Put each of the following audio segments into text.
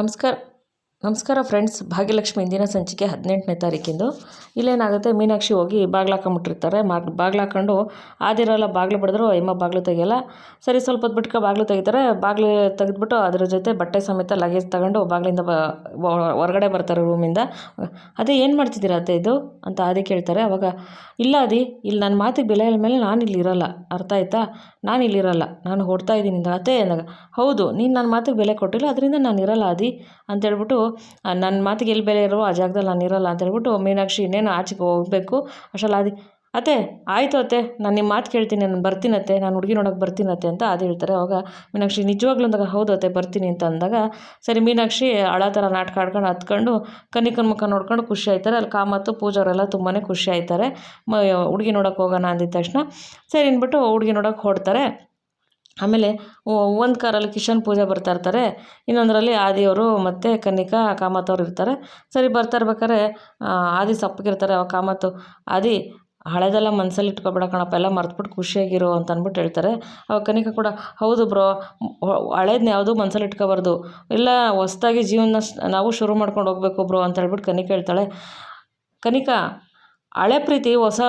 ನಮಸ್ಕಾರ ನಮಸ್ಕಾರ ಫ್ರೆಂಡ್ಸ್, ಭಾಗ್ಯಲಕ್ಷ್ಮಿ ಇಂದಿನ ಸಂಚಿಕೆ ಹದಿನೆಂಟನೇ ತಾರೀಕಿಂದು. ಇಲ್ಲೇನಾಗುತ್ತೆ, ಮೀನಾಕ್ಷಿ ಹೋಗಿ ಬಾಗ್ಲು ಹಾಕೊಂಬಿಟ್ಟಿರ್ತಾರೆ. ಮಾಗ್, ಬಾಗ್ಲು ಹಾಕೊಂಡು ಆದಿರಲ್ಲ, ಬಾಗಿಲು ಬಡಿದ್ರು ಅಮ್ಮ ಬಾಗಿಲು ತೆಗಿಯಲ್ಲ. ಸರಿ, ಸ್ವಲ್ಪ ಹೊತ್ತು ಬಿಟ್ಕೊ ಬಾಗಿಲು ತೆಗಿತಾರೆ. ಬಾಗಿಲು ತೆಗೆದ್ಬಿಟ್ಟು ಅದ್ರ ಜೊತೆ ಬಟ್ಟೆ ಸಮೇತ ಲಗೇಜ್ ತಗೊಂಡು ಬಾಗಿಲಿಂದ ಹೊರಗಡೆ ಬರ್ತಾರೆ ರೂಮಿಂದ ಅದೇ, ಏನು ಮಾಡ್ತಿದ್ದೀರಾ ಅತ್ತೆ ಇದು? ಅಂತ ಆದಿ ಕೇಳ್ತಾರೆ. ಅವಾಗ, ಇಲ್ಲ ಅದಿ ಇಲ್ಲಿ ನನ್ನ ಮಾತಿಗೆ ಬೆಲೆ ಮೇಲೆ ನಾನು ಇಲ್ಲಿ ಇರಲ್ಲ. ಅರ್ಥ ಆಯ್ತಾ? ನಾನು ಇಲ್ಲಿರಲ್ಲ ನಾನು ಹೊಡ್ತಾ ಇದ್ದೀನಿ ಅತ್ತೆ, ಅಂದಾಗ, ಹೌದು, ನೀನು ನನ್ನ ಮಾತಿಗೆ ಬೆಲೆ ಕೊಟ್ಟಿಲ್ಲ, ಅದರಿಂದ ನಾನು ಇರಲ್ಲ ಅದಿ ಅಂತೇಳ್ಬಿಟ್ಟು ನನ್ನ ಮಾತಿಗೆ ಎಲ್ಲಿ ಬೆಲೆ ಇರೋ ಆ ಜಾಗದಲ್ಲಿ ನಾನು ಇರೋಲ್ಲ ಅಂತ ಹೇಳ್ಬಿಟ್ಟು ಮೀನಾಕ್ಷಿ ಇನ್ನೇನು ಆಚೆಗೆ ಹೋಗಬೇಕು? ಅಷ್ಟಲ್ಲ ಅದು ಅತ್ತೆ, ಆಯಿತು ಅತ್ತೆ, ನಾನು ನಿಮ್ಮ ಮಾತು ಕೇಳ್ತೀನಿ, ನಾನು ಬರ್ತೀನತ್ತೆ ನಾನು ಹುಡುಗಿ ನೋಡೋಕೆ ಬರ್ತೀನತ್ತೆ ಅಂತ ಅದು ಹೇಳ್ತಾರೆ. ಅವಾಗ ಮೀನಾಕ್ಷಿ ನಿಜವಾಗ್ಲೂ ಅಂದಾಗ, ಹೌದು ಅತ್ತೆ, ಬರ್ತೀನಿ ಅಂತ ಅಂದಾಗ, ಸರಿ ಮೀನಾಕ್ಷಿ ಅಳ ಥರ ನಾಟಕ ಆಡ್ಕೊಂಡು ಹತ್ಕೊಂಡು ಕನಿಕನ ಮುಖ ನೋಡ್ಕೊಂಡು ಖುಷಿ ಆಯ್ತಾರೆ. ಅಲ್ಲಿ ಕಾಮತ್ತು ಪೂಜಾವರೆಲ್ಲ ತುಂಬಾ ಖುಷಿ ಆಯ್ತಾರೆ. ಮ, ಹುಡುಗಿ ನೋಡೋಕೆ ಹೋಗೋಣ ಅಂದಿದ ತಕ್ಷಣ, ಸರಿ ಅಂದ್ಬಿಟ್ಟು ಹುಡುಗಿ ನೋಡೋಕೆ ಹೊರಡ್ತಾರೆ. ಆಮೇಲೆ ಒಂದು ಕಾರಲ್ಲಿ ಕಿಶನ್ ಪೂಜೆ ಬರ್ತಾ ಇರ್ತಾರೆ, ಇನ್ನೊಂದರಲ್ಲಿ ಆದಿಯವರು ಮತ್ತು ಕನ್ನಿಕಾ, ಕಾಮತ್ ಅವರು ಇರ್ತಾರೆ. ಸರಿ, ಬರ್ತಾ ಇರ್ಬೇಕಾದ್ರೆ ಆದಿ ಸಪ್ಪಗಿರ್ತಾರೆ ಅವಾಗ ಕಾಮತ್ತು. ಆದಿ ಹಳೆದೆಲ್ಲ ಮನಸ್ಸಲ್ಲಿ ಇಟ್ಕೊಬೇಡ ಕಣಪ್ಪ, ಎಲ್ಲ ಮರ್ತ್ಬಿಟ್ಟು ಖುಷಿಯಾಗಿರು ಅಂತ ಅಂದ್ಬಿಟ್ಟು ಹೇಳ್ತಾರೆ. ಅವಾಗ ಕನಿಕಾ ಕೂಡ, ಹೌದು ಬ್ರೋ ಹಳೇದನ್ನ ಯಾವುದೂ ಮನಸ್ಸಲ್ಲಿ ಇಟ್ಕೋಬಾರ್ದು. ಇಲ್ಲ, ಹೊಸ್ದಾಗಿ ಜೀವನ ನಾವು ಶುರು ಮಾಡ್ಕೊಂಡು ಹೋಗ್ಬೇಕು ಬ್ರೋ ಅಂತ ಹೇಳ್ಬಿಟ್ಟು ಕನಿಕಾ ಹೇಳ್ತಾಳೆ. ಕನಿಕಾ ಹಳೆ ಪ್ರೀತಿ ಹೊಸ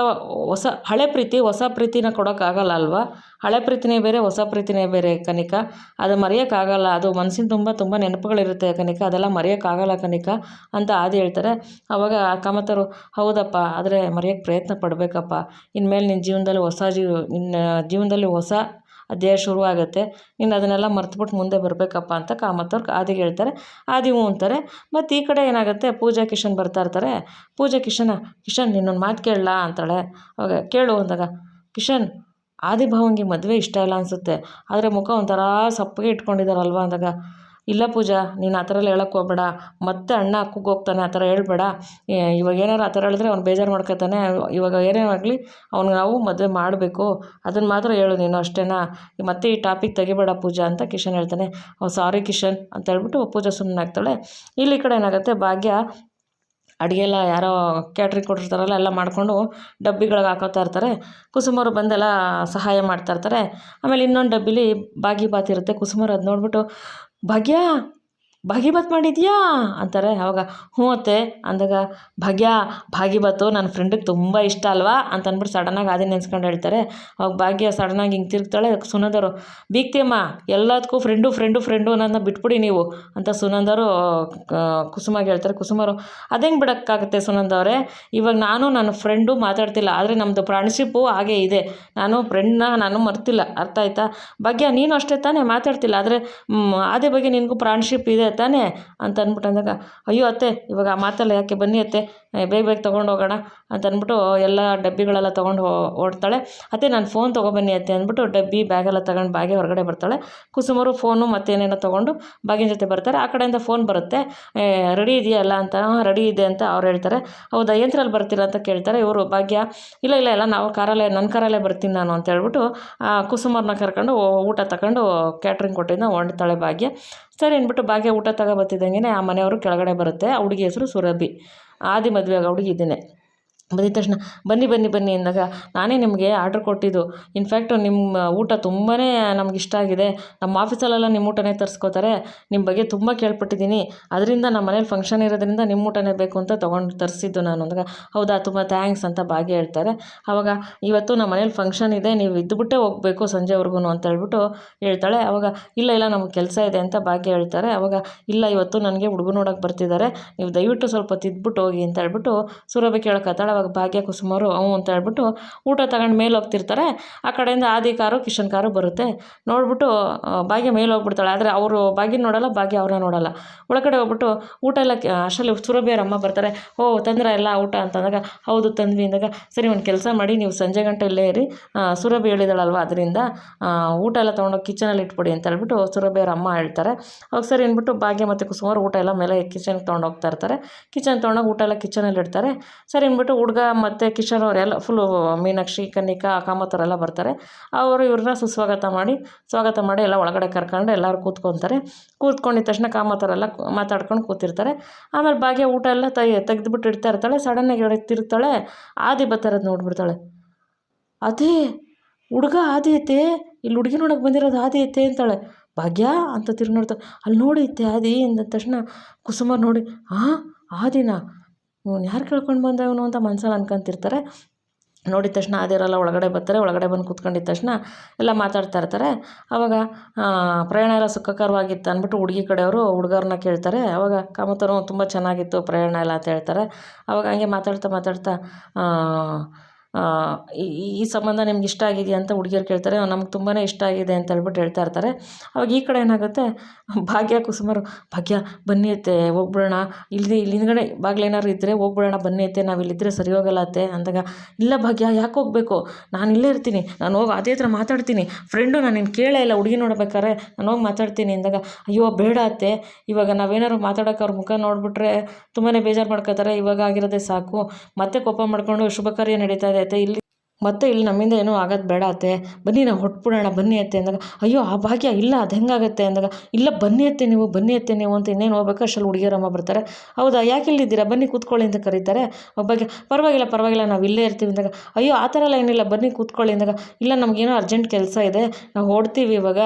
ಹೊಸ, ಹಳೆ ಪ್ರೀತಿ ಹೊಸ ಪ್ರೀತಿನ ಕೊಡೋಕ್ಕಾಗಲ್ಲ ಅಲ್ವಾ ಹಳೆ ಪ್ರೀತಿನೇ ಬೇರೆ, ಹೊಸ ಪ್ರೀತಿನೇ ಬೇರೆ ಕನಿಕ. ಅದು ಮರೆಯೋಕ್ಕಾಗಲ್ಲ. ಅದು ಮನಸ್ಸಿನ ತುಂಬ ತುಂಬ ನೆನಪುಗಳಿರುತ್ತೆ ಕನಿಕ. ಅದೆಲ್ಲ ಮರೆಯೋಕ್ಕಾಗಲ್ಲ ಕನಿಕ ಅಂತ ಆದಿ ಹೇಳ್ತಾರೆ. ಅವಾಗ ಕಾಮತರು, ಹೌದಪ್ಪ, ಆದರೆ ಮರೆಯೋಕ್ಕೆ ಪ್ರಯತ್ನ ಪಡಬೇಕಪ್ಪ. ಇನ್ಮೇಲೆ ನಿನ್ನ ಜೀವನದಲ್ಲಿ ಹೊಸ ಜೀವ, ನಿನ್ನ ಜೀವನದಲ್ಲಿ ಹೊಸ ಅಧ್ಯಾಯ ಶುರು ಆಗುತ್ತೆ. ನೀನು ಅದನ್ನೆಲ್ಲ ಮರ್ತುಬಿಟ್ಟು ಮುಂದೆ ಬರಬೇಕಪ್ಪ ಅಂತ ಕಾಮತ್ತವ್ರು ಆದಿಗೆ ಹೇಳ್ತಾರೆ. ಆದಿ ಅಂತಾರೆ. ಮತ್ತು ಈ ಕಡೆ ಏನಾಗುತ್ತೆ? ಪೂಜಾ ಕಿಶನ್ ಬರ್ತಾ ಇರ್ತಾರೆ. ಪೂಜಾ ಕಿಶನ, ಕಿಶನ್ ನಿನ್ನೊಂದು ಮಾತು ಕೇಳಲಾ ಅಂತಾಳೆ. ಅವಾಗ ಕೇಳು ಅಂದಾಗ, ಕಿಶನ್, ಆದಿಭಾವಂಗೆ ಮದುವೆ ಇಷ್ಟ ಇಲ್ಲ ಅನಿಸುತ್ತೆ. ಆದರೆ ಮುಖ ಒಂಥರ ಸಪ್ಪಗೆ ಇಟ್ಕೊಂಡಿದ್ದಾರಲ್ವ ಅಂದಾಗ ಇಲ್ಲ ಪೂಜಾ, ನೀನು ಆ ಥರ ಎಲ್ಲ ಹೇಳಕ್ಕೆ ಹೋಗ್ಬೇಡ. ಮತ್ತೆ ಅಣ್ಣ ಅಕ್ಕಗೆ ಹೋಗ್ತಾನೆ, ಆ ಥರ ಹೇಳ್ಬೇಡ. ಇವಾಗ ಏನಾರು ಆ ಥರ ಹೇಳಿದ್ರೆ ಅವ್ನು ಬೇಜಾರು ಮಾಡ್ಕೊತಾನೆ. ಇವಾಗ ಏನೇ ಆಗಲಿ ಅವ್ನಿಗೆ ನಾವು ಮದುವೆ ಮಾಡಬೇಕು. ಅದನ್ನು ಮಾತ್ರ ಹೇಳು ನೀನು ಅಷ್ಟೇನಾ? ಮತ್ತೆ ಈ ಟಾಪಿಕ್ ತೆಗಿಬೇಡ ಪೂಜಾ ಅಂತ ಕಿಶನ್ ಹೇಳ್ತಾನೆ. ಅವ್ನು ಸಾರಿ ಕಿಶನ್ ಅಂತ ಹೇಳ್ಬಿಟ್ಟು ಪೂಜಾ ಸುಮ್ಮನೆ ಆಗ್ತಾಳೆ. ಇಲ್ಲಿ ಕಡೆ ಏನಾಗುತ್ತೆ, ಭಾಗ್ಯ ಅಡುಗೆ ಎಲ್ಲ ಯಾರೋ ಕ್ಯಾಟ್ರಿಂಗ್ ಕೊಟ್ಟಿರ್ತಾರಲ್ಲ, ಎಲ್ಲ ಮಾಡಿಕೊಂಡು ಡಬ್ಬಿಗಳಿಗೆ ಹಾಕೋತಾ ಇರ್ತಾರೆ. ಕುಸುಮರು ಬಂದೆಲ್ಲ ಸಹಾಯ ಮಾಡ್ತಾ ಇರ್ತಾರೆ. ಆಮೇಲೆ ಇನ್ನೊಂದು ಡಬ್ಬಿಲಿ ಬಾಗಿ ಬಾತ್ ಇರುತ್ತೆ. ಕುಸುಮರು ಅದು ನೋಡ್ಬಿಟ್ಟು ಭಾಗ್ಯ ಬಾಗಿಬಾತ್ ಮಾಡಿದ್ಯಾ? ಅಂತಾರೆ. ಅವಾಗ, ಹ್ಞೂ ಅತ್ತೆ. ಅಂದಾಗ, ಭಾಗ್ಯ, ಭಾಗಿಬತ್ತು ನನ್ನ ಫ್ರೆಂಡಿಗೆ ತುಂಬ ಇಷ್ಟ ಅಲ್ವಾ? ಅಂತ ಅಂದ್ಬಿಟ್ಟು ಸಡನ್ನಾಗಿ ಅದೇ ನೆನ್ಸ್ಕೊಂಡು ಹೇಳ್ತಾರೆ. ಅವಾಗ ಭಾಗ್ಯ ಸಡನ್ನಾಗಿ ಹಿಂಗೆ ತಿರುಗ್ತಾಳೆ. ಸುನಂದರು ಬೀಗ್ತಿಯಮ್ಮ ಎಲ್ಲದಕ್ಕೂ ಫ್ರೆಂಡು ಫ್ರೆಂಡು ಫ್ರೆಂಡು ನನ್ನ ಬಿಟ್ಬಿಡಿ ನೀವು. ಅಂತ ಸುನಂದರು ಕುಸುಮಾಗಿ ಹೇಳ್ತಾರೆ. ಕುಸುಮರು, ಅದೇಂಗೆ ಬಿಡೋಕ್ಕಾಗುತ್ತೆ ಸುನಂದ ಅವರೇ? ಇವಾಗ ನಾನು ನನ್ನ ಫ್ರೆಂಡು ಮಾತಾಡ್ತಿಲ್ಲ. ಆದರೆ ನಮ್ಮದು ಫ್ರೆಂಡ್ಶಿಪ್ಪು ಹಾಗೆ ಇದೆ. ನಾನು ಫ್ರೆಂಡ್ನ ನಾನು ಮರ್ತಿಲ್ಲ. ಅರ್ಥ ಆಯ್ತಾ? ಭಾಗ್ಯ, ನೀನು ಅಷ್ಟೇ ತಾನೇ ಮಾತಾಡ್ತಿಲ್ಲ. ಆದರೆ ಅದೇ ಬಗ್ಗೆ ನಿನಗೂ ಫ್ರೆಂಡ್ಶಿಪ್ ಇದೆ. ತಾನೇ ಅಂತ ಅಂದ್ಬಿಟ್ಟು ಅಂದಾಗ ಅಯ್ಯೋ ಅತ್ತೆ ಇವಾಗ ಆ ಮಾತೆಲ್ಲ ಯಾಕೆ ಬನ್ನಿ ಅತ್ತೆ? ಬೇಗ ಬೇಗ ತೊಗೊಂಡು ಹೋಗೋಣ ಅಂತ ಅಂದ್ಬಿಟ್ಟು ಎಲ್ಲ ಡಬ್ಬಿಗಳೆಲ್ಲ ತೊಗೊಂಡು ಓಡ್ತಾಳೆ ಅತ್ತೆ ನಾನು ಫೋನ್ ತೊಗೊಬನ್ನಿ ಅತ್ತೆ ಅಂದ್ಬಿಟ್ಟು ಡಬ್ಬಿ ಬ್ಯಾಗೆಲ್ಲ ತಗೊಂಡು ಬಾಗೆ ಹೊರಗಡೆ ಬರ್ತಾಳೆ. ಕುಸುಮರು ಫೋನು ಮತ್ತೇನೇನೋ ತೊಗೊಂಡು ಬಾಗಿನ ಜೊತೆ ಬರ್ತಾರೆ. ಆ ಕಡೆಯಿಂದ ಫೋನ್ ಬರುತ್ತೆ. ರೆಡಿ ಇದೆಯಲ್ಲ ಅಂತ ರೆಡಿ ಇದೆ ಅಂತ ಅವ್ರು ಹೇಳ್ತಾರೆ. ಹೌದಾ ಯಂತ್ರಲ್ಲಿ ಬರ್ತೀರಾ ಅಂತ ಕೇಳ್ತಾರೆ. ಇವರು ಭಾಗ್ಯ ಇಲ್ಲ ಇಲ್ಲ ಇಲ್ಲ ನಾವು ಕಾರಲ್ಲೇ ನನ್ನ ಕಾರಲ್ಲೇ ಬರ್ತೀನಿ ನಾನು ಅಂತ ಹೇಳ್ಬಿಟ್ಟು ಆ, ಕುಸುಮರ್ನ ಕರ್ಕೊಂಡು ಊಟ ತಗೊಂಡು ಕ್ಯಾಟ್ರಿಂಗ್ ಕೊಟ್ಟಿದ್ದ ಹೊಂಡ್ತಾಳೆ ಭಾಗ್ಯ. ಸರಿ ಅಂದ್ಬಿಟ್ಟು ಭಾಗ್ಯ ಊಟ ತಗೋ ಬರ್ತಿದ್ದಂಗೆ ಆ ಮನೆಯವರು ಕೆಳಗಡೆ ಬರುತ್ತೆ. ಆ ಹುಡುಗಿ ಹೆಸರು ಸುರಭಿ. ಆದಿ ಮದುವೆ ಆಗೋ ಹುಡುಗಿ ಇದ್ದೇನೆ ಬಂದಿದ ತಕ್ಷಣ ಬನ್ನಿ ಬನ್ನಿ ಬನ್ನಿ ಅಂದಾಗ ನಾನೇ ನಿಮಗೆ ಆರ್ಡ್ರ್ ಕೊಟ್ಟಿದ್ದು. ಇನ್ಫ್ಯಾಕ್ಟು ನಿಮ್ಮ ಊಟ ತುಂಬಾ ನಮ್ಗೆ ಇಷ್ಟ ಆಗಿದೆ. ನಮ್ಮ ಆಫೀಸಲ್ಲೆಲ್ಲ ನಿಮ್ಮ ಊಟನೇ ತರಿಸ್ಕೋತಾರೆ. ನಿಮ್ಮ ಬಗ್ಗೆ ತುಂಬ ಕೇಳ್ಪಟ್ಟಿದ್ದೀನಿ. ಅದರಿಂದ ನಮ್ಮ ಮನೇಲಿ ಫಂಕ್ಷನ್ ಇರೋದ್ರಿಂದ ನಿಮ್ಮ ಊಟನೇ ಬೇಕು ಅಂತ ತೊಗೊಂಡು ತರಿಸಿದ್ದು ನಾನು ಅಂದಾಗ, ಹೌದಾ, ತುಂಬ ಥ್ಯಾಂಕ್ಸ್ ಅಂತ ಭಾಗ್ಯ ಹೇಳ್ತಾರೆ. ಆವಾಗ ಇವತ್ತು ನಮ್ಮ ಮನೇಲಿ ಫಂಕ್ಷನ್ ಇದೆ, ನೀವು ಇದ್ದುಬಿಟ್ಟೇ ಹೋಗಬೇಕು ಸಂಜೆವರೆಗೂ ಅಂತ ಹೇಳ್ಬಿಟ್ಟು ಹೇಳ್ತಾಳೆ. ಆವಾಗ ಇಲ್ಲ ಇಲ್ಲ, ನಮ್ಗೆ ಕೆಲಸ ಇದೆ ಅಂತ ಭಾಗ್ಯ ಹೇಳ್ತಾರೆ. ಆವಾಗ ಇಲ್ಲ, ಇವತ್ತು ನನಗೆ ಹುಡುಗ ನೋಡೋಕೆ ಬರ್ತಿದ್ದಾರೆ. ನೀವು ದಯವಿಟ್ಟು ಸ್ವಲ್ಪ ತಿದ್ಬಿಟ್ಟು ಹೋಗಿ ಅಂತ ಹೇಳ್ಬಿಟ್ಟು ಸುರಭಿ ಕೇಳಕತ್ತಾಳೆ ಭಾಗ್ಯ ಕುಸುಮರು ಅವು ಅಂತ ಹೇಳ್ಬಿಟ್ಟು ಊಟ ತಗೊಂಡು ಮೇಲೆ ಹೋಗ್ತಿರ್ತಾರೆ. ಆ ಕಡೆಯಿಂದ ಆದಿ ಕಾರು, ಕಿಶನ್ ಕಾರು ಬರುತ್ತೆ. ನೋಡ್ಬಿಟ್ಟು ಭಾಗ್ಯ ಮೇಲೆ ಹೋಗ್ಬಿಡ್ತಾಳೆ. ಆದರೆ ಅವರು ಭಾಗ್ಯ ನೋಡಲ್ಲ, ಭಾಗ್ಯ ಅವ್ರನ್ನ ನೋಡಲ್ಲ. ಒಳಗಡೆ ಹೋಗ್ಬಿಟ್ಟು ಊಟ ಎಲ್ಲ ಅಷ್ಟಲ್ಲಿ ಅಷ್ಟರಲ್ಲಿ ಸುರಭಿ ಅವ್ರ ಅಮ್ಮ ಬರ್ತಾರೆ. ಓ, ತಂದ್ರ ಎಲ್ಲ ಊಟ ಅಂತಂದಾಗ, ಹೌದು ತಂದ್ವಿ ಅಂದಾಗ, ಸರಿ ಒಂದು ಕೆಲಸ ಮಾಡಿ, ನೀವು ಸಂಜೆ ಗಂಟೆ ಇಲ್ಲೇ ಇರಿ ಸುರಭಿ ಹೇಳಿದಾಳಲ್ವ ಅದರಿಂದ ಊಟ ಎಲ್ಲ ತೊಗೊಂಡೋಗಿ ಕಿಚನಲ್ಲಿ ಇಟ್ಬಿಡಿ ಅಂತ ಹೇಳ್ಬಿಟ್ಟು ಸುರಭಿಯರ ಅಮ್ಮ ಹೇಳ್ತಾರೆ. ಅವಾಗ ಸರಿ ಅಂದ್ಬಿಟ್ಟು ಭಾಗ್ಯ ಮತ್ತು ಕುಸುಮಾರು ಊಟ ಎಲ್ಲ ಮೇಲೆ ಕಿಚನ್ಗೆ ತೊಗೊಂಡೋಗ್ತಾ ಇರ್ತಾರೆ. ಕಿಚನ್ ತೊಗೊಂಡೋಗಿ ಊಟ ಎಲ್ಲ ಕಿಚನಲ್ಲಿ ಇಡ್ತಾರೆ. ಸರಿ ಅಂದ್ಬಿಟ್ಟು ಹುಡುಗ ಮತ್ತು ಕಿಶೋರ್ ಅವರೆಲ್ಲ ಫುಲ್ಲು ಮೀನಾಕ್ಷಿ, ಕನ್ನಿಕಾ ಕಾಮತರೆಲ್ಲ ಬರ್ತಾರೆ. ಅವರು ಇವ್ರನ್ನ ಸುಸ್ವಾಗತ ಮಾಡಿ, ಸ್ವಾಗತ ಮಾಡಿ ಎಲ್ಲ ಒಳಗಡೆ ಕರ್ಕೊಂಡು ಎಲ್ಲರೂ ಕೂತ್ಕೊತಾರೆ. ಕೂತ್ಕೊಂಡಿದ್ದ ತಕ್ಷಣ ಕಾಮತರೆಲ್ಲ ಮಾತಾಡ್ಕೊಂಡು ಕೂತಿರ್ತಾರೆ. ಆಮೇಲೆ ಭಾಗ್ಯ ಊಟ ಎಲ್ಲ ತೈ, ತೆಗೆದುಬಿಟ್ಟು ಇಡ್ತಾ ಇರ್ತಾಳೆ. ಸಡನ್ನಾಗಿ ಎಡೆ ತಿರುಗ್ತಾಳೆ ಆದಿ ಬರ್ತಾರದು ನೋಡ್ಬಿಡ್ತಾಳೆ. ಅದೇ ಹುಡುಗ ಆದಿ ಐತೆ. ಇಲ್ಲಿ ಹುಡುಗಿ ನೋಡೋಕೆ ಬಂದಿರೋದು ಆದಿ ಐತೆ ಅಂತಾಳೆ. ಭಾಗ್ಯ? ಅಂತ ತಿರುಗಿ ನೋಡ್ತಾಳೆ ಅಲ್ಲಿ ನೋಡಿ ಆದಿ ಅಂದ ತಕ್ಷಣ ಕುಸುಮ ನೋಡಿ ಹಾಂ ಆದಿನ? ಇವನು ಯಾರು ಕೇಳ್ಕೊಂಡು ಬಂದ ಇವನು ಅಂತ ಮನ್ಸಲ್ಲಿ ಅನ್ಕೊಂತಿರ್ತಾರೆ. ನೋಡಿದ ತಕ್ಷಣ ಆದಿರಲ್ಲ ಒಳಗಡೆ ಬರ್ತಾರೆ, ಒಳಗಡೆ ಬಂದು ಕೂತ್ಕೊಂಡಿದ್ದ ತಕ್ಷಣ ಎಲ್ಲ ಮಾತಾಡ್ತಾ ಇರ್ತಾರೆ. ಆವಾಗ ಪ್ರಯಾಣ ಎಲ್ಲ ಸುಖಕರವಾಗಿತ್ತು ಅಂದ್ಬಿಟ್ಟು ಹುಡುಗಿ ಕಡೆಯವರು ಹುಡುಗರನ್ನ ಕೇಳ್ತಾರೆ. ಆವಾಗ ಕಾಮತರು ತುಂಬ ಚೆನ್ನಾಗಿತ್ತು ಪ್ರಯಾಣ ಎಲ್ಲ, ಅಂತ ಹೇಳ್ತಾರೆ. ಆವಾಗ ಹಂಗೆ ಮಾತಾಡ್ತಾ ಮಾತಾಡ್ತಾ ಈ ಸಂಬಂಧ ನಿಮ್ಗೆ ಇಷ್ಟ ಆಗಿದೆಯಾ ಅಂತ ಹುಡುಗಿಯರು ಕೇಳ್ತಾರೆ ನಮ್ಗೆ ತುಂಬಾ ಇಷ್ಟ ಆಗಿದೆ ಅಂತ ಹೇಳ್ಬಿಟ್ಟು ಹೇಳ್ತಾ ಇರ್ತಾರೆ. ಅವಾಗ ಈ ಕಡೆ ಏನಾಗುತ್ತೆ, ಭಾಗ್ಯ ಕುಸುಮರು, ಭಾಗ್ಯ, ಬನ್ನಿ ಅತ್ತೆ, ಹೋಗ್ಬಿಡೋಣ. ಇಲ್ಲಿ ಇಲ್ಲಿ ಹಿಂದ್ಗಡೆ ಇದ್ದರೆ ಹೋಗ್ಬಿಡೋಣ, ಬನ್ನಿ ಅತ್ತೆ, ನಾವು ಇಲ್ಲಿದ್ದರೆ ಸರಿ ಹೋಗಲ್ಲ ಅತ್ತೆ ಅಂದಾಗ, ಇಲ್ಲ ಭಾಗ್ಯ, ಯಾಕೆ ಹೋಗಬೇಕು? ನಾನು ಇಲ್ಲೇ ಇರ್ತೀನಿ. ನಾನು ಹೋಗಿ, ಅದೇ ಥರ ಮಾತಾಡ್ತೀನಿ. ಫ್ರೆಂಡು ನಾನು ನಿನ್ನ ಕೇಳೇ ಇಲ್ಲ, ಹುಡುಗಿ ನೋಡ್ಬೇಕಾದ್ರೆ ನಾನು ಹೋಗಿ ಮಾತಾಡ್ತೀನಿ ಅಂದಾಗ, ಅಯ್ಯೋ, ಬೇಡ ಅತ್ತೆ. ಇವಾಗ ನಾವೇನಾದ್ರು ಮಾತಾಡೋಕೆ ಅವ್ರ ಮುಖ ನೋಡಿಬಿಟ್ರೆ ತುಂಬಾ ಬೇಜಾರು ಮಾಡ್ಕೋತಾರೆ. ಇವಾಗ ಆಗಿರೋದೇ ಸಾಕು. ಮತ್ತೆ ಕೋಪ ಮಾಡಿಕೊಂಡು ಶುಭ ಕಾರ್ಯ ನಡೀತಾ ಇದೆ. ಅತ್ತೆ ಇಲ್ಲಿ ಮತ್ತೆ ಇಲ್ಲಿ ನಮ್ಮಿಂದ ಏನೂ ಆಗೋದು ಬೇಡ ಅತ್ತೆ. ಬನ್ನಿ, ನಾವು ಹೊಟ್ಬಿಡೋಣ, ಬನ್ನಿ ಅತ್ತೆ ಅಂದಾಗ, ಅಯ್ಯೋ, ಆ ಭಾಗ್ಯ ಇಲ್ಲ, ಅದು ಹೆಂಗಾಗತ್ತೆ? ಅಂದಾಗ, ಇಲ್ಲ, ಬನ್ನಿ ಅತ್ತೆ ನೀವು, ಬನ್ನಿ ಅತ್ತೆ ನೀವು ಅಂತ ಇನ್ನೇನು ಹೋಗ್ಬೇಕು, ಅಷ್ಟರಲ್ಲಿ ಹುಡುಗಿಯರಮ್ಮ ಬರ್ತಾರೆ. ಹೌದಾ, ಯಾಕೆ ಇಲ್ಲಿದ್ದೀರಾ? ಬನ್ನಿ ಕೂತ್ಕೊಳ್ಳಿ ಅಂತ ಕರೀತಾರೆ. ಒಬ್ಬಗೆ ಪರವಾಗಿಲ್ಲ ಪರವಾಗಿಲ್ಲ, ನಾವು ಇಲ್ಲೇ ಇರ್ತೀವಿ ಅಂದಾಗ, ಅಯ್ಯೋ, ಆ ಥರ ಎಲ್ಲ ಏನಿಲ್ಲ, ಬನ್ನಿ ಕೂತ್ಕೊಳ್ಳಿ ಅಂದಾಗ, ಇಲ್ಲ, ನಮಗೇನೋ ಅರ್ಜೆಂಟ್ ಕೆಲಸ ಇದೆ, ನಾವು ಹೊಡ್ತೀವಿ ಇವಾಗ.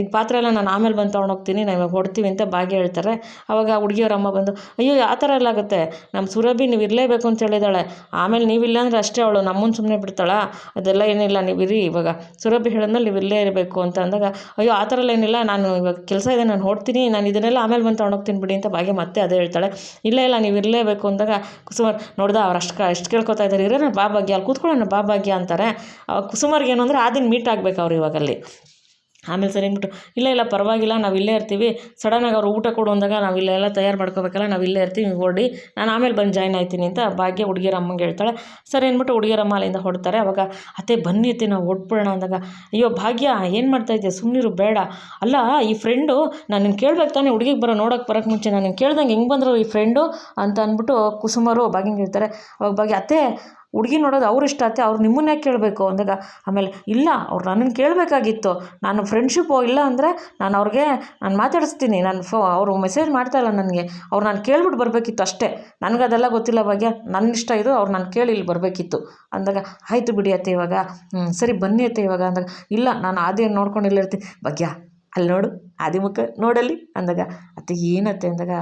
ಇದು ಪಾತ್ರೆ ಎಲ್ಲ ನಾನು ಆಮೇಲೆ ಬಂದು ತೊಗೊಂಡೋಗ್ತೀನಿ ನಾವು ಇವಾಗ ಹೊಡ್ತೀವಿ ಅಂತ ಭಾಗ್ಯ ಹೇಳ್ತಾರೆ. ಅವಾಗ ಹುಡುಗಿಯರಮ್ಮ ಬಂದು, ಅಯ್ಯೋ, ಆ ಥರ ಎಲ್ಲ ಆಗುತ್ತೆ. ನಮ್ಮ ಸುರಭಿ ನೀವು ಇರಲೇಬೇಕು ಅಂತ ಹೇಳಿದಾಳೆ. ಆಮೇಲೆ ನೀವಿಲ್ಲ ಅಂದರೆ ಅಷ್ಟೇ ಅವಳು ನಮ್ಮನ್ನು ಸುಮ್ಮನೆ ಬಿಡ್ತಾಳ? ಅದೆಲ್ಲ ಏನಿಲ್ಲ, ನೀವು ಇರಿ, ಇವಾಗ ಸುರಭಿ ಹೇಳಿದ್ಮೇಲೆ ನೀವು ಇಲ್ಲೇ ಇರಬೇಕು ಅಂತ ಅಂದಾಗ, ಅಯ್ಯೋ, ಆ ಥರ ಏನಿಲ್ಲ, ನಾನು ಇವಾಗ ಕೆಲಸ ಇದೆ, ನಾನು ಹೊಡ್ತೀನಿ ನಾನು ಇದನ್ನೆಲ್ಲ ಆಮೇಲೆ ಬಂದು ತೊಗೊಂಡೋಗ್ತೀನಿ ಬಿಡಿ ಅಂತ ಭಾಗ್ಯ ಮತ್ತೆ ಅದೇ ಹೇಳ್ತಾಳೆ. ಇಲ್ಲ ಇಲ್ಲ, ನೀವು ಇರಲೇಬೇಕು ಅಂದಾಗ, ಕುಸುಮರ್, ನೋಡ್ದ, ಅವ್ರು ಅಷ್ಟು ಎಷ್ಟು ಕೇಳ್ಕೊತಾ ಇದ್ದಾರೆ ಇರೋಣ ಬಾ ಭಾಗ್ಯ ಅಲ್ಲಿ ಕೂತ್ಕೊಳ್ಳೋಣ ಬಾ ಭಾಗ್ಯ ಅಂತಾರೆ. ಕುಸುಮಾರ್ಗೆ ಏನು ಅಂದರೆ ಆದಿನ ಮೀಟ್ ಆಗಬೇಕು ಅವ್ರು ಇವಾಗಲ್ಲಿ. ಆಮೇಲೆ ಸರಿ ಅಂದ್ಬಿಟ್ಟು, ಇಲ್ಲ ಇಲ್ಲ, ಪರವಾಗಿಲ್ಲ, ನಾವು ಇಲ್ಲೇ ಇರ್ತೀವಿ. ಸಡನ್ನಾಗಿ ಅವ್ರು ಊಟ ಕೊಡು ಅಂದಾಗ ನಾವು ಇಲ್ಲೆಲ್ಲ ತಯಾರು ಮಾಡ್ಕೋಬೇಕಲ್ಲ, ನಾವು ಇಲ್ಲೇ ಇರ್ತೀವಿ ನೀವು ನಾನು ಆಮೇಲೆ ಬಂದು ಜಾಯ್ನ್ ಆಯ್ತೀನಿ ಅಂತ ಭಾಗ್ಯ ಹುಡುಗಿಯರ ಅಮ್ಮಂಗೆ ಹೇಳ್ತಾಳೆ. ಸರಿ ಅಂದ್ಬಿಟ್ಟು ಹುಡುಗಿಯರಮ್ಮ ಅಲ್ಲಿಂದ ಹೊಡ್ತಾರೆ ಅವಾಗ, ಅತ್ತೆ, ಬನ್ನಿ ಅತ್ತೆ, ನಾವು ಹೊಡ್ಬಿಡೋಣ ಅಂದಾಗ, ಅಯ್ಯೋ, ಭಾಗ್ಯ, ಏನು ಮಾಡ್ತಾ ಸುಮ್ಮನಿರು ಬೇಡ. ಅಲ್ಲ, ಈ ಫ್ರೆಂಡು ನಾನು ನಿನ್ನ ಕೇಳ್ಬೇಕು ತಾನೇ, ಹುಡುಗಿಗೆ ಬರೋ ನೋಡೋಕೆ ಬರೋಕ್ಕೆ ಮುಂಚೆ ನಾನು ಕೇಳ್ದಂಗೆ ಹೆಂಗೆ ಬಂದರು ಈ ಫ್ರೆಂಡು ಅಂತ ಅಂದ್ಬಿಟ್ಟು ಕುಸುಮರು ಭಾಗ್ಯಂಗೆ ಹೇಳ್ತಾರೆ. ಅವಾಗ ಭಾಗ್ಯ, ಅತ್ತೆ ಹುಡುಗಿ ನೋಡೋದು ಅವ್ರು ಇಷ್ಟ ಅವ್ರು ನಿಮ್ಮನ್ನೇ ಕೇಳಬೇಕು? ಅಂದಾಗ, ಆಮೇಲೆ, ಇಲ್ಲ, ಅವ್ರು ನನ್ನನ್ನು ಕೇಳಬೇಕಾಗಿತ್ತು. ನಾನು ಫ್ರೆಂಡ್ಶಿಪ್ಪು ಇಲ್ಲ ಅಂದರೆ ನಾನು ಅವ್ರಿಗೆ, ನಾನು ಮಾತಾಡಿಸ್ತೀನಿ. ನಾನು ಫೋ, ಅವರು ಮೆಸೇಜ್ ಮಾಡ್ತಾಯಿಲ್ಲ ನನಗೆ. ಅವ್ರು ನಾನು ಕೇಳ್ಬಿಟ್ಟು ಬರಬೇಕಿತ್ತು ಅಷ್ಟೇ. ನನಗೆ ಅದೆಲ್ಲ ಗೊತ್ತಿಲ್ಲ ಭಾಗ್ಯ. ನನ್ನ ಇಷ್ಟ ಇದು, ಅವ್ರು ನಾನು ಕೇಳಿ ಇಲ್ಲಿ ಬರಬೇಕಿತ್ತು. ಅಂದಾಗ, ಆಯಿತು ಬಿಡಿ ಅತ್ತೆ ಇವಾಗ. ಸರಿ ಬನ್ನಿ ಅತ್ತೆ ಇವಾಗ. ಅಂದಾಗ, ಇಲ್ಲ, ನಾನು ಆದಿಯನ್ನು ನೋಡ್ಕೊಂಡು ಇಲ್ಲಿರ್ತೀನಿ ಭಾಗ್ಯ ಅಲ್ಲಿ ನೋಡು ಆದಿ ಮುಖ ನೋಡಲ್ಲಿ. ಅಂದಾಗ, ಅತ್ತೆ ಏನತ್ತೆ ಅಂದಾಗ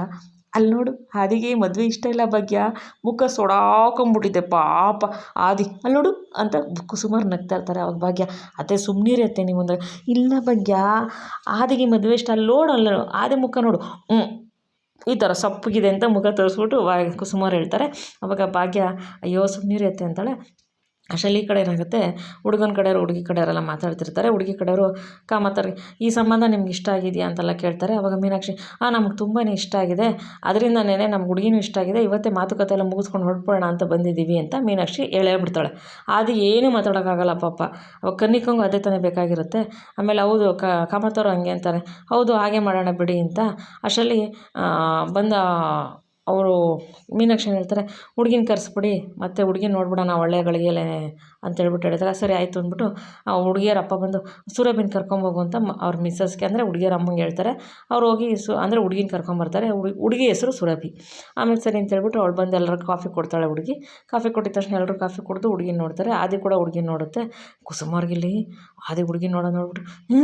ಅಲ್ಲಿ ನೋಡು, ಹಾದಿಗೆ ಮದುವೆ ಇಷ್ಟ ಇಲ್ಲ ಭಾಗ್ಯ. ಮುಖ ಸೊಡಾಕೊಂಬಿಟ್ಟಿದೆ ಪಾಪ. ಆದಿ ಅಲ್ಲಿ ನೋಡು ಅಂತ ಕುಸುಮಾರು ನಗ್ತಾ ಇರ್ತಾರೆ ಅವಾಗ ಭಾಗ್ಯ. ಅತ್ತೆ ಸುಮ್ಮನಿರಿ ಅತ್ತೆ ನೀವು ಇಲ್ಲ ಭಾಗ್ಯ ಆದಿಗೆ ಮದುವೆ ಇಷ್ಟ ಅಲ್ಲಿ ನೋಡು ಅಲ್ಲ ಆದಿ ಮುಖ ನೋಡು. ಹ್ಞೂ ಈ ಥರ ಸಪ್ಪಗಿದೆ ಅಂತ ಮುಖ ತೋರಿಸ್ಬಿಟ್ಟು ವಾ ಕುಸುಮಾರು ಹೇಳ್ತಾರೆ. ಅವಾಗ ಭಾಗ್ಯ, ಅಯ್ಯೋ ಸುಮ್ಮನಿರಿ ಅಂತಾಳೆ. ಈ ಕಡೆ ಏನಾಗುತ್ತೆ ಹುಡುಗನ ಕಡೆಯವರು ಹುಡುಗಿ ಕಡೆಯವರೆಲ್ಲ ಮಾತಾಡ್ತಿರ್ತಾರೆ. ಹುಡುಗಿ ಕಡೆಯವರು ಕಾಮತರಿಗೆ ಈ ಸಂಬಂಧ ನಿಮ್ಗೆ ಇಷ್ಟ ಆಗಿದೆಯಾ? ಅಂತೆಲ್ಲ ಕೇಳ್ತಾರೆ. ಅವಾಗ ಮೀನಾಕ್ಷಿ ಹಾಂ ನಮ್ಗೆ ತುಂಬಾ ಇಷ್ಟ ಆಗಿದೆ. ಅದರಿಂದನೇ ನಮ್ಮ ಹುಡುಗಿನೂ ಇಷ್ಟ ಆಗಿದೆ. ಇವತ್ತೇ ಮಾತುಕತೆ ಎಲ್ಲ ಮುಗಿಸ್ಕೊಂಡು ಹೊರಡ್ಬೋಣ ಅಂತ ಬಂದಿದ್ದೀವಿ ಅಂತ ಮೀನಾಕ್ಷಿ ಹೇಳೇ ಬಿಡ್ತಾಳೆ ಅದು ಏನು ಮಾತಾಡೋಕ್ಕಾಗಲ್ಲ ಪಾಪ. ಅವಾಗ ಕನ್ನಿಕಂಗೂ ಅದೇ ತಾನೇ ಬೇಕಾಗಿರುತ್ತೆ. ಆಮೇಲೆ ಹೌದು ಕಾಮತವರು ಹಂಗೆ ಅಂತಾರೆ. ಹೌದು, ಹಾಗೆ ಮಾಡೋಣ ಬಿಡಿ ಅಂತ. ಅಷ್ಟರಲ್ಲಿ ಬಂದ ಅವರು ಮೀನಾಕ್ಷಿ ಹೇಳ್ತಾರೆ, ಹುಡುಗಿನ ಕರೆಸ್ಬಿಡಿ, ಮತ್ತು ಹುಡುಗಿನ ನೋಡ್ಬಿಡೋಣ ಒಳ್ಳೆ ಗಳಿಗೆಲೆ ಅಂತೇಳ್ಬಿಟ್ಟು ಹೇಳಿದಾಗ, ಸರಿ ಆಯಿತು ಅಂದ್ಬಿಟ್ಟು ಆ ಹುಡುಗಿಯರ ಅಪ್ಪ ಬಂದು ಸುರಭಿನ ಕರ್ಕೊಂಬೋಗು ಅಂತ ಅವ್ರ ಮಿಸ್ಸಸ್ಗೆ ಅಂದರೆ ಹುಡುಗಿಯರ ಅಮ್ಮಂಗೆ ಹೇಳ್ತಾರೆ. ಅವ್ರು ಹೋಗಿ ಸು, ಅಂದರೆ ಹುಡುಗಿನ ಕರ್ಕೊಂಬರ್ತಾರೆ ಹುಡುಗಿ ಹುಡುಗಿ ಹೆಸರು ಸುರಭಿ ಆಮೇಲೆ ಸರಿ ಅಂತೇಳ್ಬಿಟ್ಟು ಅವಳು ಬಂದು ಎಲ್ಲರೂ ಕಾಫಿ ಕೊಡ್ತಾಳೆ ಹುಡುಗಿ. ಕಾಫಿ ಕೊಟ್ಟಿದ ತಕ್ಷಣ ಎಲ್ಲರೂ ಕಾಫಿ ಕುಡಿದು ಹುಡುಗಿನ ನೋಡ್ತಾರೆ. ಆದಿ ಕೂಡ ಹುಡುಗಿನ ನೋಡುತ್ತೆ. ಕುಸುಮಾರ್ಗಿಲ್ಲಿ ಆದಿ ಹುಡುಗಿ ನೋಡೋ ನೋಡ್ಬಿಟ್ಟು ಹ್ಞೂ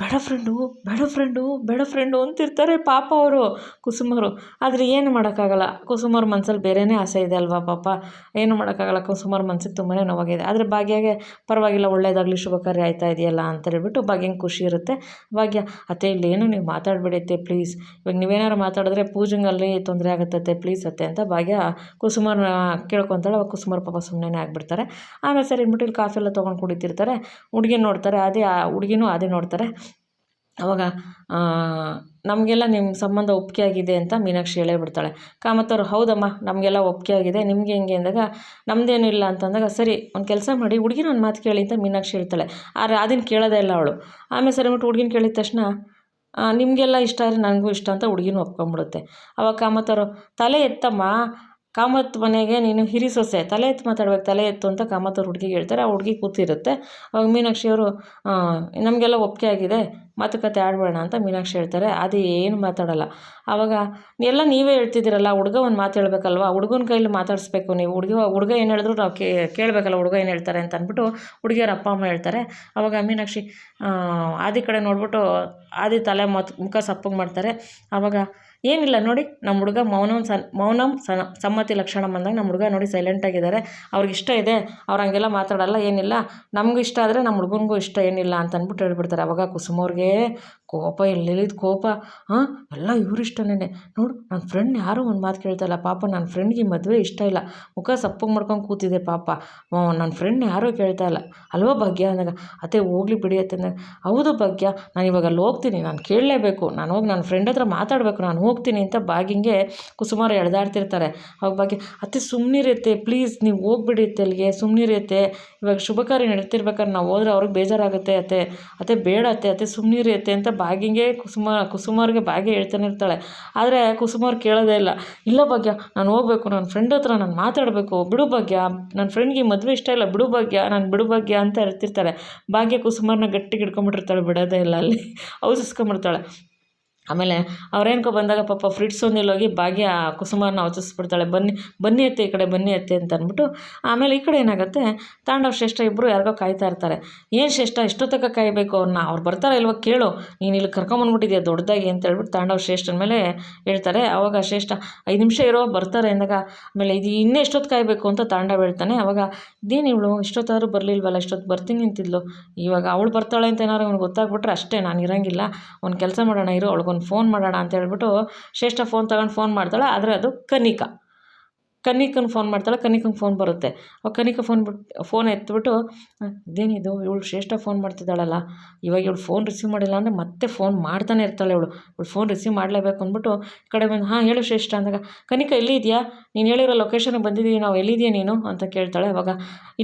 ಬೇಡ ಫ್ರೆಂಡು ಬೇಡ ಫ್ರೆಂಡು ಬೇಡ ಫ್ರೆಂಡು ಅಂತಿರ್ತಾರೆ ಪಾಪ ಅವರು, ಕುಸುಮರು. ಆದರೆ ಏನು ಮಾಡೋಕ್ಕಾಗಲ್ಲ. ಕುಸುಮರ ಮನ್ಸಲ್ಲಿ ಬೇರೆಯೇ ಆಸೆ ಇದೆ ಅಲ್ವಾ ಪಾಪ? ಏನು ಮಾಡೋಕ್ಕಾಗಲ್ಲ. ಕುಸುಮರ ಮನಸ್ಸಿಗೆ ತುಂಬಾ ನೋವಾಗಿದೆ. ಆದರೆ ಭಾಗ್ಯಗೆ ಪರವಾಗಿಲ್ಲ ಒಳ್ಳೆಯದಾಗಲಿ ಶುಭ ಕಾರ್ಯ ಆಯ್ತಾ ಇದೆಯಲ್ಲ ಅಂತ ಹೇಳ್ಬಿಟ್ಟು ಭಾಗ್ಯಂಗೆ ಖುಷಿ ಇರುತ್ತೆ. ಭಾಗ್ಯ, ಅತ್ತೆ ಇಲ್ಲೇನು ನೀವು ಮಾತಾಡಬೇಡಿ ಅತ್ತೆ ಪ್ಲೀಸ್ ಇವಾಗ ನೀವೇನಾರು ಮಾತಾಡಿದ್ರೆ ಪೂಜೆಗಲ್ಲಿ ತೊಂದರೆ ಆಗುತ್ತತ್ತೆ ಪ್ಲೀಸ್ ಅತ್ತೆ ಅಂತ ಭಾಗ್ಯ ಕುಸುಮರ ಕೇಳ್ಕೊತಾಳೆ. ಅವಾಗ ಕುಸುಮರ ಪಾಪ ಸುಮ್ಮನೆ ಆಗಿಬಿಡ್ತಾರೆ. ಆಮೇಲೆ ಸರಿ ಅಂದ್ಬಿಟ್ಟು ಇಲ್ಲಿ ಕಾಫಿ ಎಲ್ಲ ತೊಗೊಂಡು ಕುಡಿತಿರ್ತಾರೆ. ಹುಡುಗಿ ನೋಡ್ತಾರೆ, ಅದೇ ಆ ಹುಡುಗಿನೂ ಅದೇ ನೋಡ್ತಾರೆ. ಅವಾಗ ನಮಗೆಲ್ಲ ನಿಮ್ಮ ಸಂಬಂಧ ಒಪ್ಪಿಗೆ ಆಗಿದೆ ಅಂತ ಮೀನಾಕ್ಷಿ ಹೇಳೇ ಬಿಡ್ತಾಳೆ. ಕಾಮತ್ತವ್ರು, ಹೌದಮ್ಮ, ನಮಗೆಲ್ಲ ಒಪ್ಪಿಗೆ ಆಗಿದೆ ನಿಮಗೆ ಹೆಂಗೆ? ಅಂದಾಗ ನಮ್ಮದೇನು ಇಲ್ಲ ಅಂತಂದಾಗ ಸರಿ, ಒಂದು ಕೆಲಸ ಮಾಡಿ, ಹುಡುಗಿನ ಒಂದು ಮಾತು ಕೇಳಿ ಅಂತ ಮೀನಾಕ್ಷಿ ಹೇಳ್ತಾಳೆ. ಆದರೆ ಅದನ್ನು ಕೇಳೋದೇ ಇಲ್ಲ ಅವಳು. ಆಮೇಲೆ ಸರಿ ಅಂದ್ಬಿಟ್ಟು ಹುಡುಗಿನ ಕೇಳಿದ ತಕ್ಷಣ ನಿಮಗೆಲ್ಲ ಇಷ್ಟ ಆದರೆ ನನಗೂ ಇಷ್ಟ ಅಂತ ಹುಡುಗಿನೂ ಒಪ್ಕೊಂಬಿಡುತ್ತೆ ಅವಾಗ ಕಾಮತ್ತವರು, ತಲೆ ಎತ್ತಮ್ಮ ಕಾಮತ್ ಮನೆಗೆ ನೀನು ಹಿರಿ ಸೊಸೆ, ತಲೆ ಎತ್ತು ಮಾತಾಡ್ಬೇಕು, ತಲೆ ಎತ್ತು ಅಂತ ಕಾಮತ್ ಅವ್ರ ಹುಡುಗಿಗೆ ಹೇಳ್ತಾರೆ, ಆ ಹುಡುಗಿ ಕೂತಿರುತ್ತೆ. ಅವಾಗ ಮೀನಾಕ್ಷಿ ಅವರು ನಮಗೆಲ್ಲ ಒಪ್ಪಿಗೆ ಆಗಿದೆ, ಮಾತುಕತೆ ಆಡಬೇಡ ಅಂತ ಮೀನಾಕ್ಷಿ ಹೇಳ್ತಾರೆ. ಅದು ಏನು ಮಾತಾಡಲ್ಲ. ಆವಾಗ ಎಲ್ಲ ನೀವೇ ಹೇಳ್ತಿದ್ದೀರಲ್ಲ ಹುಡುಗ ಒಂದು ಮಾತು ಹೇಳಬೇಕಲ್ವಾ? ಹುಡುಗನ ಕೈಲಿ ಮಾತಾಡಿಸ್ಬೇಕು ನೀವು. ಹುಡುಗ ಹುಡುಗ ಏನು ಹೇಳಿದ್ರು ನಾವು ಕೇಳಬೇಕಲ್ಲ, ಹುಡುಗ ಏನು ಹೇಳ್ತಾರೆ ಅಂತ ಅಂದ್ಬಿಟ್ಟು ಹುಡುಗಿಯರ ಅಪ್ಪ, ಅಮ್ಮ ಹೇಳ್ತಾರೆ. ಆವಾಗ ಮೀನಾಕ್ಷಿ ಆದಿ ಕಡೆ ನೋಡ್ಬಿಟ್ಟು, ಆದಿ ತಲೆ ಮತ್, ಮುಖ ಸಪ್ಪಗೆ ಮಾಡ್ತಾರೆ. ಆವಾಗ ಏನಿಲ್ಲ ನೋಡಿ ನಮ್ಮ ಹುಡುಗ ಮೌನಂ ಸನ್, ಮೌನಂ ಸಮ್ಮತಿ ಲಕ್ಷಣ ಬಂದಾಗ ನಮ್ಮ ಹುಡುಗ ನೋಡಿ ಸೈಲೆಂಟಾಗಿದ್ದಾರೆ ಅವ್ರಿಗೆ ಇಷ್ಟ ಇದೆ, ಅವ್ರು ಹಂಗೆಲ್ಲ ಮಾತಾಡಲ್ಲ, ಏನಿಲ್ಲ. ನಮಗೂ ಇಷ್ಟ ಆದರೆ ನಮ್ಮ ಹುಡುಗನಿಗೂ ಇಷ್ಟ ಏನಿಲ್ಲ ಅಂತ ಅಂದ್ಬಿಟ್ಟು ಹೇಳ್ಬಿಡ್ತಾರೆ. ಅವಾಗ ಕುಸುಮವ್ರಿಗೆ ಕೋಪ ಎಲ್ಲಿಲ್ಲಿದ್ದು ಕೋಪ? ಹಾಂ, ಎಲ್ಲ ಇವ್ರು ಇಷ್ಟನೇ ನೋಡು ನನ್ನ ಫ್ರೆಂಡ್ ಯಾರೂ ಒಂದು ಮಾತು ಕೇಳ್ತಾಯಿಲ್ಲ. ಪಾಪ ನನ್ನ ಫ್ರೆಂಡ್ಗೆ ಮದುವೆ ಇಷ್ಟ ಇಲ್ಲ. ಮುಖ ಸಪ್ಪಗೆ ಮಾಡ್ಕೊಂಡು ಕೂತಿದೆ ಪಾಪ. ನನ್ನ ಫ್ರೆಂಡ್ ಯಾರೂ ಕೇಳ್ತಾ ಇಲ್ಲ ಅಲ್ವೋ ಭಾಗ್ಯ? ಅಂದಾಗ, ಅತ್ತೆ, ಹೋಗ್ಲಿ ಬಿಡಿ ಅತ್ತೆ. ಹೌದು ಭಾಗ್ಯ, ನಾನು ಇವಾಗ ಅಲ್ಲಿ ಹೋಗ್ತೀನಿ. ನಾನು ಕೇಳಲೇಬೇಕು. ನಾನು ಹೋಗಿ ನನ್ನ ಫ್ರೆಂಡ್ ಹತ್ರ ಮಾತಾಡಬೇಕು. ನಾನು ಹೋಗ್ತೀನಿ ಅಂತ ಬಾಗಿಂಗೆ ಕುಸುಮಾರು ಎಳ್ದಾಡ್ತಿರ್ತಾರೆ. ಅವಾಗ ಬಾಗಿ ಅತ್ತೆ ಸುಮ್ಮನಿರುತ್ತೆ ಪ್ಲೀಸ್ ನೀವು ಹೋಗ್ಬಿಡಿ ಅಲ್ಲಿಗೆ ಸುಮ್ಮನಿರುತ್ತೆ ಇವಾಗ ಶುಭ ಕಾರ್ಯ ನಡೀತಿರ್ಬೇಕಾದ್ರೆ ನಾವು ಹೋದ್ರೆ ಅವ್ರಿಗೆ ಬೇಜಾರಾಗುತ್ತೆ ಅತ್ತೆ. ಅತ್ತೆ ಬೇಡ ಅತ್ತೆ ಅತ್ತೆ ಸುಮ್ಮನಿರುತ್ತೆ ಅಂತ ಬಾಗಿಂಗೆ ಕುಸುಮ, ಕುಸುಮಾರ್ಗೆ ಬಾಗಿ ಹೇಳ್ತಾನೆ ಇರ್ತಾಳೆ. ಆದರೆ ಕುಸುಮಾರ್ ಕೇಳೋದೇ ಇಲ್ಲ. ಇಲ್ಲ ಭಾಗ್ಯ, ನಾನು ಹೋಗ್ಬೇಕು ನನ್ನ ಫ್ರೆಂಡ್ ಹತ್ರ ನಾನು ಮಾತಾಡಬೇಕು. ಬಿಡು ಭಾಗ್ಯ ನನ್ನ ಫ್ರೆಂಡ್ಗೆ ಮದುವೆ ಇಷ್ಟ ಇಲ್ಲ. ಬಿಡು ಭಾಗ್ಯ, ನಾನು ಬಿಡು ಭಾಗ್ಯ ಅಂತ ಇರ್ತಿರ್ತಾರೆ ಭಾಗ್ಯ ಕುಸುಮಾರನ್ನ ಗಟ್ಟಿಗೆ ಹಿಡ್ಕೊಂಬಿಟ್ಟಿರ್ತಾಳೆ ಬಿಡೋದೇ ಇಲ್ಲ ಅಲ್ಲಿ. ಔಸಿಸ್ಕೊಂಬಿಡ್ತಾಳೆ ಆಮೇಲೆ ಅವ್ರೇನ್ಕೊ ಬಂದಾಗ ಪಾಪ ಫ್ರಿಡ್ಸ್ ಹೋಗಿ ಭಾಗ್ಯ ಕುಸುಮನ ಆಚರಿಸ್ಬಿಡ್ತಾಳೆ ಬನ್ನಿ ಬನ್ನಿ ಅತ್ತೆ ಈ ಕಡೆ, ಬನ್ನಿ ಅತ್ತೆ ಅಂತ ಅಂದ್ಬಿಟ್ಟು ಆಮೇಲೆ ಈ ಕಡೆ ಏನಾಗುತ್ತೆ, ತಾಂಡವ್ ಶ್ರೇಷ್ಠ ಇಬ್ಬರು ಯಾರಿಗೋ ಕಾಯ್ತಾ ಇರ್ತಾರೆ. ಏನು ಶ್ರೇಷ್ಠ ಎಷ್ಟೊತ್ತಕ ಕಾಯಬೇಕು ಅವ್ರನ್ನ? ಅವ್ರು ಬರ್ತಾರೆ ಇಲ್ವ ಕೇಳು, ನೀನು ಇಲ್ಲಿ ಕರ್ಕೊಂಬಂದ್ಬಿಟ್ಟಿದ್ಯಾ ದೊಡ್ಡದಾಗಿ ಅಂತ ಹೇಳ್ಬಿಟ್ಟು ತಾಂಡವ್ ಶ್ರೇಷ್ಠನ ಮೇಲೆ ಹೇಳ್ತಾರೆ. ಅವಾಗ ಶ್ರೇಷ್ಠ, ಐದು ನಿಮಿಷ ಇರೋ, ಬರ್ತಾರೆ ಅಂದಾಗ ಆಮೇಲೆ, ಇದು ಇನ್ನೂ ಎಷ್ಟೊತ್ತು ಕಾಯಬೇಕು? ಅಂತ ತಾಂಡವ್ ಹೇಳ್ತಾನೆ. ಅವಾಗ, ಇದೇನು ಇವಳು? ಇಷ್ಟೊತ್ತಾದರೂ ಬರಲಿಲ್ವಲ್ಲ, ಇಷ್ಟೊತ್ತು ಬರ್ತೀನಿ, ಅಂತಿದ್ಲು. ಇವಾಗ ಅವಳು ಬರ್ತಾಳೆ ಅಂತ ಏನಾದ್ರು ಅವ್ನಿಗೆ ಗೊತ್ತಾಗ್ಬಿಟ್ರೆ ಅಷ್ಟೇ, ನಾನು ಇರೋಂಗಿಲ್ಲ. ಒಂದು ಕೆಲಸ ಮಾಡೋಣ, ಇರೋ, ಅವಳಿಗೊಂದು ಒಂದು ಫೋನ್ ಮಾಡೋಣ ಅಂತ ಹೇಳ್ಬಿಟ್ಟು ಶ್ರೇಷ್ಠ ಫೋನ್ ತಗೊಂಡು ಫೋನ್ ಮಾಡ್ತಾಳೆ. ಆದರೆ ಅದು ಕನಿಕಾ. ಕನಿಕನ ಫೋನ್ ಮಾಡ್ತಾಳೆ, ಕನಿಕಂಗೆ ಫೋನ್ ಬರುತ್ತೆ. ಅವಾಗ ಕನಿಕ ಫೋನ್ ಬಿಟ್ಟು ಫೋನ್ ಎತ್ಬಿಟ್ಟು ಇದೇನಿದು ಇವಳು ಶ್ರೇಷ್ಠ ಫೋನ್ ಮಾಡ್ತಿದ್ದಾಳಲ್ಲ. ಇವಾಗ ಇವಳು ಫೋನ್ ರಿಸೀವ್ ಮಾಡಿಲ್ಲ ಅಂದರೆ ಮತ್ತೆ ಫೋನ್ ಮಾಡ್ತಾನೆ ಇರ್ತಾಳೆ ಇವಳು ಇವಳು ಫೋನ್ ರಿಸೀವ್ ಮಾಡಲೇಬೇಕು ಅಂದ್ಬಿಟ್ಟು ಕಡೆ ಬಂದು, ಹಾಂ, ಹೇಳು ಶ್ರೇಷ್ಠ ಅಂದಾಗ, ಕನಿಕ ಎಲ್ಲಿದೆಯಾ ನೀನು ಹೇಳಿರೋ ಲೊಕೇಶನ್ಗೆ ಬಂದಿದ್ದೀವಿ ನಾವು ಎಲ್ಲಿದೆಯಾ ನೀನು? ಅಂತ ಕೇಳ್ತಾಳೆ ಅವಾಗ.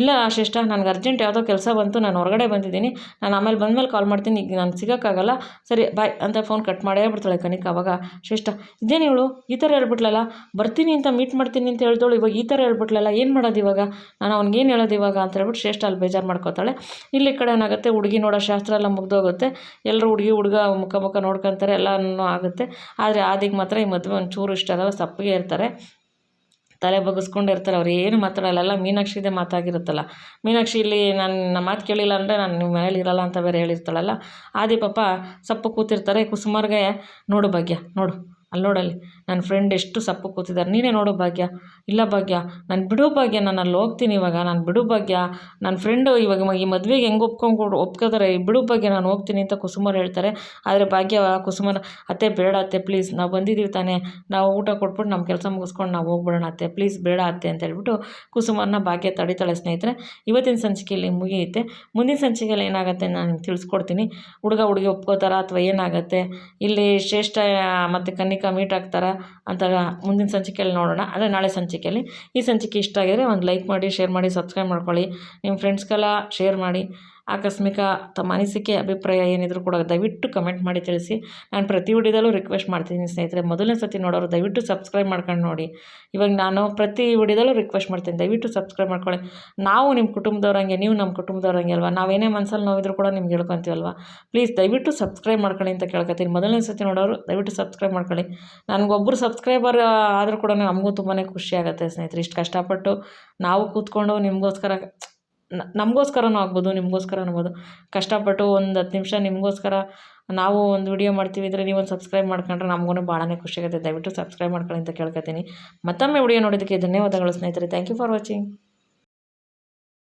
ಇಲ್ಲ ಶ್ರೇಷ್ಠ, ನನಗೆ ಅರ್ಜೆಂಟ್ ಯಾವುದೋ ಕೆಲಸ ಬಂತು. ನಾನು ಹೊರಗಡೆ ಬಂದಿದ್ದೀನಿ. ನಾನು ಆಮೇಲೆ ಬಂದಮೇಲೆ ಕಾಲ್ ಮಾಡ್ತೀನಿ. ಈಗ ನಾನು ಸಿಗೋಕ್ಕಾಗಲ್ಲ. ಸರಿ ಬಾಯ್ ಅಂತ ಫೋನ್ ಕಟ್ ಮಾಡೇ ಬಿಡ್ತಾಳೆ ಕನಿಕ ಅವಾಗ. ಶ್ರೇಷ್ಠ, ಇದೇನು ಇವಳು? ಈ ಥರ ಹೇಳ್ಬಿಟ್ಲಲ್ಲ? ಬರ್ತೀನಿ ಅಂತ ಮೀಟ್ ಮಾಡ್ತೀನಿ ಅಂತ ಇವಾಗ ಈ ಥರ ಹೇಳ್ಬಿಟ್ಲಲ್ಲ, ಏನು ಮಾಡೋದು ಇವಾಗ? ನಾನು ಅವ್ನಿಗೇನು ಹೇಳೋದು ಇವಾಗ? ಅಂತ ಹೇಳ್ಬಿಟ್ಟು ಶ್ರೇಷ್ಠ ಅಲ್ಲಿ ಬೇಜಾರು ಮಾಡ್ಕೋತಾಳೆ. ಇಲ್ಲಿ ಕಡೆ ಏನಾಗುತ್ತೆ, ಹುಡುಗಿ ನೋಡೋ ಶಾಸ್ತ್ರ ಎಲ್ಲ ಮುಗ್ದೋಗುತ್ತೆ. ಎಲ್ಲರೂ ಹುಡುಗಿ, ಹುಡುಗ ಮುಖ ಮುಖ ನೋಡ್ಕೊತಾರೆ, ಎಲ್ಲನೂ ಆಗುತ್ತೆ. ಆದರೆ ಆದಿಗೆ ಮಾತ್ರ ಈ ಮದುವೆ ಒಂಚೂರು ಇಷ್ಟ ಅಲ್ಲ ಸಪ್ಪಗೆ ಇರ್ತಾರೆ. ತಲೆ ಬಗ್ಗಿಸ್ಕೊಂಡಿರ್ತಾರೆ ಅವ್ರು ಏನು ಮಾತಾಡಲ್ಲ. ಎಲ್ಲ ಮೀನಾಕ್ಷಿದೇ ಮಾತಾಗಿರುತ್ತಲ್ಲ. ಮೀನಾಕ್ಷಿ ಇಲ್ಲಿ ನಾನು ಮಾತು ಕೇಳಿಲ್ಲ ಅಂದರೆ ನಾನು ನಿಮ್ಮ ಮನೇಲಿ ಇರಲ್ಲ ಅಂತ ಬೇರೆ ಹೇಳಿರ್ತಾಳಲ್ಲ. ಆದಿ ಪಾಪ ಸಪ್ಪು ಕೂತಿರ್ತಾರೆ ಕುಸುಮಾರ್ಗೆ ನೋಡು ಭಾಗ್ಯ, ನೋಡು, ಅಲ್ಲಿ ನೋಡಲ್ಲಿ ನನ್ನ ಫ್ರೆಂಡ್ ಎಷ್ಟು ಸಪ್ಪು ಕೂತಿದ್ದಾರೆ ನೀನೇ ನೋಡು ಭಾಗ್ಯ. ಇಲ್ಲ ಭಾಗ್ಯ, ನಾನು ಬಿಡು ಭಾಗ್ಯ, ನಾನು ಅಲ್ಲಿ ಹೋಗ್ತೀನಿ ಇವಾಗ. ನಾನು ಬಿಡು ಭಾಗ್ಯ. ನನ್ನ ಫ್ರೆಂಡು ಇವಾಗ ಈ ಮದುವೆಗೆ ಹೆಂಗೆ ಒಪ್ಕೊಂಡು ಒಪ್ಕೋತಾರೆ ಬಿಡು ಭಾಗ್ಯ, ನಾನು ಹೋಗ್ತೀನಿ ಅಂತ ಕುಸುಮರು ಹೇಳ್ತಾರೆ. ಆದರೆ ಭಾಗ್ಯ ಕುಸುಮನ ಅತ್ತೆ ಬೇಡ ಅತ್ತೆ ಪ್ಲೀಸ್ ನಾವು ಬಂದಿದ್ದೀವಿ ತಾನೇ. ನಾವು ಊಟ ಕೊಟ್ಬಿಟ್ಟು ನಮ್ಮ ಕೆಲಸ ಮುಗಿಸ್ಕೊಂಡು ನಾವು ಹೋಗ್ಬಿಡೋಣ ಅತ್ತೆ. ಪ್ಲೀಸ್ ಬೇಡ ಅತ್ತೆ ಅಂತ ಹೇಳ್ಬಿಟ್ಟು ಕುಸುಮನ ಭಾಗ್ಯ ತಡಿತಾಳೆ ಸ್ನೇಹಿತರೆ. ಇವತ್ತಿನ ಸಂಚಿಕೆಯಲ್ಲಿ ಮುಗಿಯುತ್ತೆ. ಮುಂದಿನ ಸಂಚಿಕೆಯಲ್ಲಿ ಏನಾಗುತ್ತೆ ನಾನು ತಿಳಿಸ್ಕೊಡ್ತೀನಿ. ಹುಡುಗ ಹುಡುಗಿ ಒಪ್ಕೋತಾರ ಅಥವಾ ಏನಾಗುತ್ತೆ? ಇಲ್ಲಿ ಶ್ರೇಷ್ಠ ಮತ್ತು ಕನ್ನಿಕಾ ಮೀಟ್ ಆಗ್ತಾರಾ? ಅಂತ ಮುಂದಿನ ಸಂಚಿಕೆಯಲ್ಲಿ ನೋಡೋಣ. ಅಂದರೆ ನಾಳೆ ಸಂಚಿಕೆಯಲ್ಲಿ. ಈ ಸಂಚಿಕೆ ಇಷ್ಟ ಆಗಿದರೆ ಒಂದು ಲೈಕ್ ಮಾಡಿ ಶೇರ್ ಮಾಡಿ ಸಬ್ಸ್ಕ್ರೈಬ್ ಮಾಡ್ಕೊಳ್ಳಿ. ನಿಮ್ಮ ಫ್ರೆಂಡ್ಸ್ಗೆಲ್ಲ ಶೇರ್ ಮಾಡಿ. ಆಕಸ್ಮಿಕ ತಮ್ಮ ಅನಿಸಿಕೆ ಅಭಿಪ್ರಾಯ ಏನಿದ್ರು ಕೂಡ ದಯವಿಟ್ಟು ಕಮೆಂಟ್ ಮಾಡಿ ತಿಳಿಸಿ. ನಾನು ಪ್ರತಿ ವಿಡಿಯೋದಲ್ಲೂ ರಿಕ್ವೆಸ್ಟ್ ಮಾಡ್ತೀನಿ ಸ್ನೇಹಿತರೆ. ಮೊದಲನೇ ಸತಿ ನೋಡೋರು ದಯವಿಟ್ಟು ಸಬ್ಸ್ಕ್ರೈಬ್ ಮಾಡ್ಕೊಂಡು ನೋಡಿ. ಇವಾಗ ನಾನು ಪ್ರತಿ ವಿಡಿಯೋದಲ್ಲೂ ರಿಕ್ವೆಸ್ಟ್ ಮಾಡ್ತೀನಿ. ದಯವಿಟ್ಟು ಸಬ್ಸ್ಕ್ರೈಬ್ ಮಾಡ್ಕೊಳ್ಳಿ. ನಾವು ನಿಮ್ಮ ಕುಟುಂಬದವ್ರಂಗೆ ನೀವು ನಮ್ಮ ಕುಟುಂಬದವ್ರಂಗೆ ಅಲ್ವಾ? ನಾವೇನೇ ಮನಸ್ಸಲ್ಲಿ ನೋವಿದ್ರು ಕೂಡ ನಿಮ್ಗೆ ಹೇಳ್ಕೊತೀವಲ್ವಾ ಪ್ಲೀಸ್ ದಯವಿಟ್ಟು ಸಬ್ಸ್ಕ್ರೈಬ್ ಮಾಡ್ಕೊಳ್ಳಿ ಅಂತ ಕೇಳ್ಕೊತೀನಿ ಮೊದಲನೇ ಸತಿ ನೋಡೋರು ದಯವಿಟ್ಟು ಸಬ್ಸ್ಕ್ರೈಬ್ ಮಾಡ್ಕೊಳ್ಳಿ. ನನಗೊಬ್ಬರು ಸಬ್ಸ್ಕ್ರೈಬರ್ ಆದರೂ ಕೂಡ ನಮಗೂ ತುಂಬಾ ಖುಷಿ ಆಗುತ್ತೆ ಸ್ನೇಹಿತರೆ. ಇಷ್ಟು ಕಷ್ಟಪಟ್ಟು ನಾವು ಕೂತ್ಕೊಂಡು ನಿಮಗೋಸ್ಕರ ನಮಗೋಸ್ಕರನೂ ಆಗ್ಬೋದು ನಿಮಗೋಸ್ಕರ ಆಗ್ಬೋದು. ಕಷ್ಟಪಟ್ಟು ಒಂದು ಹತ್ತು ನಿಮಿಷ ನಿಮಗೋಸ್ಕರ ನಾವು ಒಂದು ವಿಡಿಯೋ ಮಾಡ್ತೀವಿ ಇದ್ರೆ ನೀವು ಒಂದು ಸಬ್ಸ್ಕ್ರೈಬ್ ಮಾಡ್ಕೊಂಡ್ರೆ ನಮಗೂ ಭಾಳನೇ ಖುಷಿ ಆಗುತ್ತೆ. ದಯವಿಟ್ಟು ಸಬ್ಸ್ಕ್ರೈಬ್ ಮಾಡ್ಕೊಳ್ಳಿ ಅಂತ ಕೇಳ್ಕೊತೀನಿ. ಮತ್ತೊಮ್ಮೆ ವಿಡಿಯೋ ನೋಡೋದಕ್ಕೆ ಧನ್ಯವಾದಗಳು ಸ್ನೇಹಿತರೆ. Thank you for watching